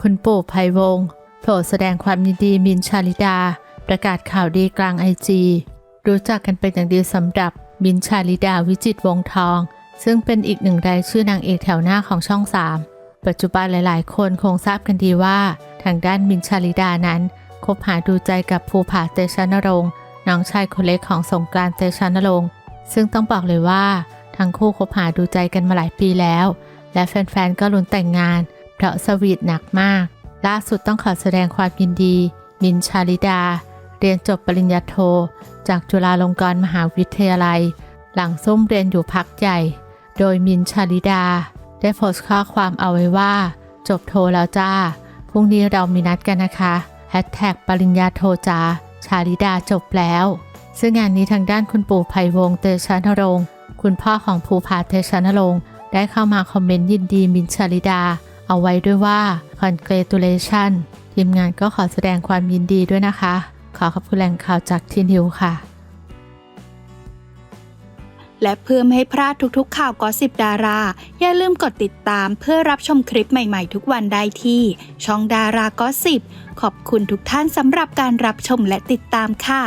คุณปู่ไพวงศ์โผล่แสดงความยินดีมินชาลิดา ประกาศข่าวดีกลางไอจีรู้จักกันเป็นอย่างดีสำหรับมินชาลิดาวิจิตวงทอง ซึ่งเป็นอีกหนึ่งรายชื่อนางเอกแถวหน้าของช่อง 3 ปัจจุบันหลายๆ คนคงทราบกันดีว่า ทางด้านมินชาลิดานั้น คบหาดูใจกับภูผาเตชะนรงค์น้องชายคนเล็กของสงกรานต์เตชะนรงค์ซึ่งต้องบอกเลยว่า ทั้งคู่คบหาดูใจกันมาหลายปีแล้ว และแฟนๆก็ลุ้นแต่งงาน เพราะสวีทหนักมาก ล่าสุดต้องขอแสดงความยินดี มินชาลิดา เรียนจบปริญญาโท จากจุฬาลงกรณ์มหาวิทยาลัย หลังซุ่มเรียนอยู่พักใหญ่ โดยมินชาลิดา ได้โพสต์ข้อความเอาไว้ว่า จบโทแล้วจ้า พรุ่งนี้เรามีนัดกันนะคะแฮชแท็กปริญญาโทจ้าชาลิดาจบแล้ว ซึ่งงานนี้ทางด้านคุณปู่ไพวงเตชะนรงค์คุณพ่อของภูผาเตชะนรงค์ได้เข้ามาคอมเมนต์ยินดีมินชาลิดา เอาไว้ด้วยว่า congratulation ทีมงานก็ขอแสดงความยินดีด้วยนะคะ ขอขอบคุณแหล่งข่าวจากทีนิวค่ะ และเพื่อไม่ให้พลาดทุกๆ ข่าวกอสิบดารา อย่าลืมกดติดตามเพื่อรับชมคลิปใหม่ๆ ทุกวันได้ที่ ช่องดารากอสิบขอบคุณทุกท่านสำหรับการรับชมและติดตามค่ะ